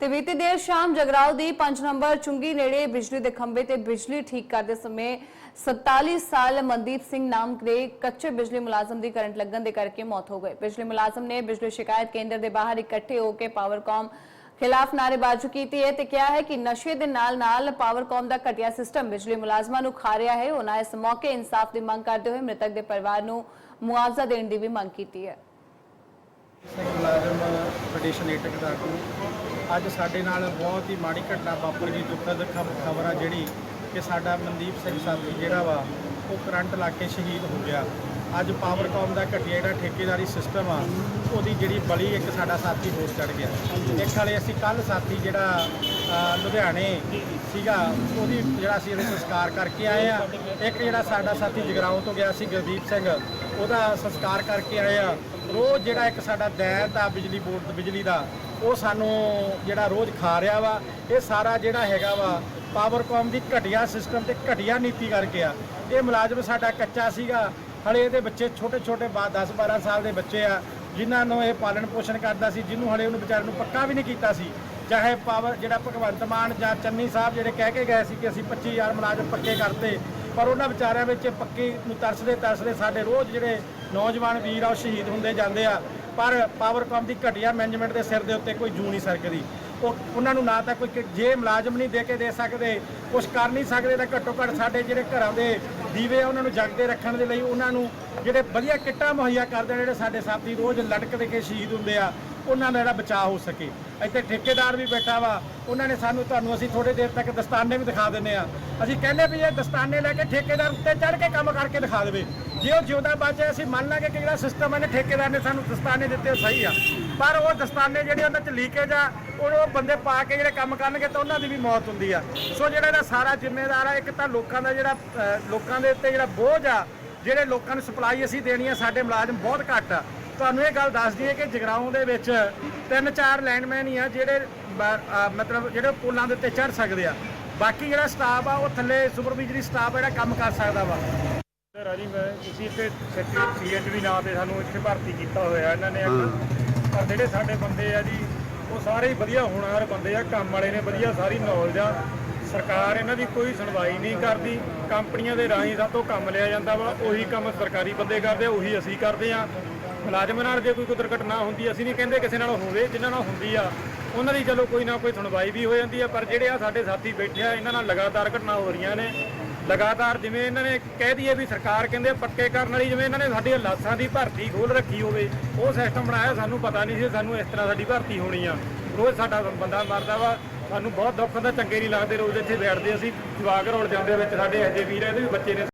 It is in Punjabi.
ਤੇ ਬੀਤੀ ਦੇਰ ਸ਼ਾਮ ਜਗਰਾਉ ਦੀ 5 ਨੰਬਰ ਚੁੰਗੀ ਨੇੜੇ ਬਿਜਲੀ ਦੇ ਖੰਭੇ ਤੇ ਬਿਜਲੀ ਠੀਕ ਕਰਦੇ ਸਮੇਂ 47 ਸਾਲ ਮਨਦੀਪ ਸਿੰਘ ਨਾਮ ਦੇ ਕੱਚੇ ਬਿਜਲੀ ਮੁਲਾਜ਼ਮ ਦੀ ਕਰੰਟ ਲੱਗਣ ਦੇ ਕਰਕੇ ਮੌਤ ਹੋ ਗਈ। ਬਿਜਲੀ ਮੁਲਾਜ਼ਮ ਨੇ ਬਿਜਲੀ ਸ਼ਿਕਾਇਤ ਕੇਂਦਰ ਦੇ ਬਾਹਰ ਇਕੱਠੇ ਹੋ ਕੇ ਪਾਵਰਕਾਮ ਖਿਲਾਫ ਨਾਅਰੇਬਾਜ਼ੀ ਕੀਤੀ ਹੈ ਤੇ ਕਿਹਾ ਹੈ ਕਿ ਨਸ਼ੇ ਦੇ ਨਾਲ ਨਾਲ ਪਾਵਰਕਾਮ ਦਾ ਘਟੀਆ ਸਿਸਟਮ ਬਿਜਲੀ ਮੁਲਾਜ਼ਮਾਂ ਨੂੰ ਖਾ ਰਿਹਾ ਹੈ। ਉਹਨਾਂ ਇਸ ਮੌਕੇ ਇਨਸਾਫ ਦੀ ਮੰਗ ਕਰਦੇ ਹੋਏ ਮ੍ਰਿਤਕ ਦੇ ਪਰਿਵਾਰ ਨੂੰ ਮੁਆਵਜ਼ਾ ਦੇਣ ਦੀ ਵੀ ਮੰਗ ਕੀਤੀ ਹੈ। ਸਿੰਘ ਮੁਲਾਜ਼ਮ ਪਟੀਸ਼ਨ ਏਟਕ ਦਾ ਆਗੂ ਅੱਜ ਸਾਡੇ ਨਾਲ ਬਹੁਤ ਹੀ ਮਾੜੀ ਘਟਨਾ ਵਾਪਰ ਗਈ ਦੁਖਦ ਖਬਰ ਆ ਜਿਹੜੀ ਕਿ ਸਾਡਾ ਮਨਦੀਪ ਸਿੰਘ ਸਾਥੀ ਜਿਹੜਾ ਵਾ, ਉਹ ਕਰੰਟ ਲਾ ਕੇ ਸ਼ਹੀਦ ਹੋ ਗਿਆ। ਅੱਜ ਪਾਵਰਕਾਮ ਦਾ ਘਟੀਆ ਜਿਹੜਾ ਠੇਕੇਦਾਰੀ ਸਿਸਟਮ ਆ, ਉਹਦੀ ਜਿਹੜੀ ਬਲੀ ਇੱਕ ਸਾਡਾ ਸਾਥੀ ਹੋਰ ਚੜ ਗਿਆ। ਇੱਕ ਵਾਲੇ ਅਸੀਂ ਕੱਲ ਸਾਥੀ ਜਿਹੜਾ ਲੁਧਿਆਣੇ ਸੀਗਾ, ਉਹਦੀ ਜਿਹੜਾ ਅਸੀਂ ਇਹਦੇ ਸੰਸਕਾਰ ਕਰਕੇ ਆਏ ਆ। ਇੱਕ ਜਿਹੜਾ ਸਾਡਾ ਸਾਥੀ ਜਗਰਾਉਂ ਤੋਂ ਗਿਆ ਸੀ, ਗੁਰਦੀਪ ਸਿੰਘ, ਉਹਦਾ ਸੰਸਕਾਰ ਕਰਕੇ ਆਏ ਆ। ਰੋਜ਼ ਜਿਹੜਾ ਇੱਕ ਸਾਡਾ ਦੈਤ ਆ ਬਿਜਲੀ ਬੋਰਡ ਬਿਜਲੀ ਦਾ, ਉਹ ਸਾਨੂੰ ਜਿਹੜਾ ਰੋਜ਼ ਖਾ ਰਿਹਾ ਵਾ, ਇਹ ਸਾਰਾ ਜਿਹੜਾ ਹੈਗਾ ਵਾ ਪਾਵਰਕਾਮ ਦੀ ਘਟੀਆ ਸਿਸਟਮ ਤੇ ਘਟੀਆ ਨੀਤੀ ਕਰਕੇ ਆ। ਇਹ ਮੁਲਾਜ਼ਮ ਸਾਡਾ ਕੱਚਾ ਸੀਗਾ। ਹਲੇ ਇਹਦੇ ਬੱਚੇ ਛੋਟੇ ਛੋਟੇ ਬਾਅਦ 10 12 ਸਾਲ ਦੇ ਬੱਚੇ ਆ, ਜਿਨ੍ਹਾਂ ਨੂੰ ਇਹ ਪਾਲਣ ਪੋਸ਼ਣ ਕਰਦਾ ਸੀ, ਜਿਹਨੂੰ ਹਲੇ ਉਹਨੂੰ ਵਿਚਾਰੇ ਨੂੰ ਪੱਕਾ ਵੀ ਨਹੀਂ ਕੀਤਾ ਸੀ। ਚਾਹੇ ਪਾਵਰ ਜਿਹੜਾ ਭਗਵੰਤ ਮਾਨ ਜਾਂ ਚੰਨੀ ਸਾਹਿਬ ਜਿਹੜੇ ਕਹਿ ਕੇ ਗਏ ਸੀ ਕਿ ਅਸੀਂ 25000 ਮੁਲਾਜ਼ਮ ਪੱਕੇ ਕਰਤੇ ਪਰ ਉਹਨਾਂ ਵਿਚਾਰਿਆਂ ਵਿੱਚ ਪੱਕੀ ਨੂੰ ਤਰਸਦੇ ਤਰਸਦੇ ਸਾਡੇ ਰੋਜ਼ ਜਿਹੜੇ ਨੌਜਵਾਨ ਵੀਰ ਆ, ਉਹ ਸ਼ਹੀਦ ਹੁੰਦੇ ਜਾਂਦੇ ਆ। ਪਰ ਪਾਵਰਕਾਮ ਦੀ ਘਟੀਆ ਮੈਨੇਜਮੈਂਟ ਦੇ ਸਿਰ ਦੇ ਉੱਤੇ ਕੋਈ ਜੂ ਨਹੀਂ ਸਰਕਦੀ। ਉਹ ਉਹਨਾਂ ਨੂੰ ਨਾ ਤਾਂ ਕੋਈ ਕਿ- ਜੇ ਮੁਲਾਜ਼ਮ ਨਹੀਂ ਦੇ ਕੇ ਦੇ ਸਕਦੇ ਕੁਝ ਕਰ ਨਹੀਂ ਸਕਦੇ ਤਾਂ ਘੱਟੋ ਘੱਟ ਸਾਡੇ ਜਿਹੜੇ ਘਰਾਂ ਦੇ ਦੀਵੇ ਆ, ਉਹਨਾਂ ਨੂੰ ਜਗਦੇ ਰੱਖਣ ਦੇ ਲਈ ਉਹਨਾਂ ਨੂੰ ਜਿਹੜੇ ਵਧੀਆ ਕਿੱਟਾਂ ਮੁਹੱਈਆ ਕਰਦੇ ਨੇ ਜਿਹੜੇ ਸਾਡੇ ਸਾਥੀ ਰੋਜ਼ ਲਟਕ ਦੇ ਕੇ ਸ਼ਹੀਦ ਹੁੰਦੇ ਆ, ਉਹਨਾਂ ਦਾ ਜਿਹੜਾ ਬਚਾਅ ਹੋ ਸਕੇ। ਇੱਥੇ ਠੇਕੇਦਾਰ ਵੀ ਬੈਠਾ ਵਾ। ਉਹਨਾਂ ਨੇ ਸਾਨੂੰ ਤੁਹਾਨੂੰ ਅਸੀਂ ਥੋੜੇ ਦੇਰ ਤੱਕ ਦਸਤਾਨੇ ਵੀ ਦਿਖਾ ਦਿੰਨੇ ਆ ਅਸੀਂ ਕਹਿੰਦੇ ਵੀ ਇਹ ਦਸਤਾਨੇ ਲੈ ਕੇ ਠੇਕੇਦਾਰ ਉੱਤੇ ਚੜ੍ਹ ਕੇ ਕੰਮ ਕਰਕੇ ਦਿਖਾ ਦੇਵੇ। ਜੇ ਉਹ ਜਿਉਂਦਾ ਬਚੇ ਅਸੀਂ ਮੰਨ ਲਾਂਗੇ ਕਿ ਜਿਹੜਾ ਸਿਸਟਮ ਇਹਨੇ ਠੇਕੇਦਾਰ ਨੇ ਸਾਨੂੰ ਦਸਤਾਨੇ ਦਿੱਤੇ, ਉਹ ਸਹੀ ਆ। ਪਰ ਉਹ ਦਸਤਾਨੇ ਜਿਹੜੇ ਉਹਨਾਂ 'ਚ ਲੀਕੇਜ ਆ, ਉਹ ਬੰਦੇ ਪਾ ਕੇ ਜਿਹੜੇ ਕੰਮ ਕਰਨਗੇ ਤਾਂ ਉਹਨਾਂ ਦੀ ਵੀ ਮੌਤ ਹੁੰਦੀ ਆ। ਸੋ ਜਿਹੜਾ ਇਹਦਾ ਸਾਰਾ ਜ਼ਿੰਮੇਦਾਰ ਆ, ਇੱਕ ਤਾਂ ਲੋਕਾਂ ਦਾ ਜਿਹੜਾ ਲੋਕਾਂ ਦੇ ਉੱਤੇ ਜਿਹੜਾ ਬੋਝ ਆ, ਜਿਹੜੇ ਲੋਕਾਂ ਨੂੰ ਸਪਲਾਈ ਅਸੀਂ ਦੇਣੀ ਆ, ਸਾਡੇ ਮੁਲਾਜ਼ਮ ਬਹੁਤ ਘੱਟ ਆ। ਤੁਹਾਨੂੰ ਇਹ ਗੱਲ ਦੱਸ ਦਈਏ ਕਿ ਜਗਰਾਉਂ ਦੇ ਵਿੱਚ ਤਿੰਨ ਚਾਰ ਲੈਂਡਮੈਨ ਹੀ ਆ ਜਿਹੜੇ ਮਤਲਬ ਜਿਹੜੇ ਪੁਲਾਂ ਦੇ ਉੱਤੇ ਚੜ ਸਕਦੇ ਆ। ਬਾਕੀ ਜਿਹੜਾ ਸਟਾਫ ਆ ਉਹ ਥੱਲੇ ਸੁਪਰਵਾਈਜ਼ਰੀ ਸਟਾਫ ਆ ਜਿਹੜਾ ਕੰਮ ਕਰ ਸਕਦਾ ਵਾ। ਸਰ ਆ ਜੀ ਮੈਂ ਤੁਸੀਂ ਇੱਥੇ ਸੈਕਟਰੀ ਸੀਐਚਵੀ ਨਾਂ ਤੇ ਸਾਨੂੰ ਇੱਥੇ ਭਰਤੀ ਕੀਤਾ ਹੋਇਆ ਇਹਨਾਂ ਨੇ ਇੱਕ। ਪਰ ਜਿਹੜੇ ਸਾਡੇ ਬੰਦੇ ਆ ਜੀ ਉਹ ਸਾਰੇ ਹੀ ਵਧੀਆ ਹੋਣਹਾਰ ਬੰਦੇ ਆ ਕੰਮ ਵਾਲੇ ਨੇ ਵਧੀਆ ਸਾਰੀ ਨੌਲੇਜ ਆ। ਸਰਕਾਰ ਇਹਨਾਂ ਦੀ ਕੋਈ ਸੁਣਵਾਈ ਨਹੀਂ ਕਰਦੀ, ਕੰਪਨੀਆਂ ਦੇ ਰਾਹੀਂ ਸਾਤੋਂ ਕੰਮ ਲਿਆ ਜਾਂਦਾ ਵਾ, ਉਹੀ ਕੰਮ ਸਰਕਾਰੀ ਬੰਦੇ ਕਰਦੇ ਆ, ਉਹੀ ਅਸੀਂ ਕਰਦੇ ਆ। ਮੁਲਾਜ਼ਮ ਨਾਲ ਜੇ ਕੋਈ ਦੁਰਘਟਨਾ ਹੁੰਦੀ, ਅਸੀਂ ਨਹੀਂ ਕਹਿੰਦੇ ਕਿਸੇ ਨਾਲ ਹੋਵੇ, ਜਿਨ੍ਹਾਂ ਨਾਲ ਹੁੰਦੀ ਆ, ਉਹਨਾਂ ਦੀ ਚਲੋ ਕੋਈ ਨਾ ਕੋਈ ਸੁਣਵਾਈ ਵੀ ਹੋ ਜਾਂਦੀ ਆ, ਪਰ ਜਿਹੜੇ ਆ ਸਾਡੇ ਸਾਥੀ ਬੈਠੇ ਆ, ਇਹਨਾਂ ਨਾਲ ਲਗਾਤਾਰ ਘਟਨਾ ਹੋ ਰਹੀਆਂ ਨੇ। ਲਗਾਤਾਰ ਜਿਵੇਂ ਇਹਨਾਂ ਨੇ ਕਹਿ ਦਈਏ ਵੀ ਸਰਕਾਰ ਕਹਿੰਦੇ ਪੱਕੇ ਕਰਨ ਵਾਲੀ, ਜਿਵੇਂ ਇਹਨਾਂ ਨੇ ਸਾਡੀਆਂ ਲਾਸਾਂ ਦੀ ਭਰਤੀ ਖੋਲ ਰੱਖੀ ਹੋਵੇ, ਉਹ ਸਿਸਟਮ ਬਣਾਇਆ, ਸਾਨੂੰ ਪਤਾ ਨਹੀਂ ਸੀ, ਸਾਨੂੰ ਇਸ ਤਰ੍ਹਾਂ ਸਾਡੀ ਭਰਤੀ ਹੋਣੀ ਆ। ਰੋਜ਼ ਸਾਡਾ ਬੰਦਾ ਮਰਦਾ ਵਾ ਸਾਨੂੰ ਬਹੁਤ ਦੁੱਖ ਹੁੰਦਾ ਚੰਗੇ ਨਹੀਂ ਲੱਗਦੇ ਰੋਜ਼ ਇੱਥੇ ਬੈਠਦੇ ਅਸੀਂ ਜਵਾਕ ਰੋਲ ਜਾਂਦੇ ਵਿੱਚ ਸਾਡੇ ਇਹੋ ਜਿਹੇ ਵੀਰ ਆ, ਇਹਦੇ ਵੀ ਬੱਚੇ ਨੇ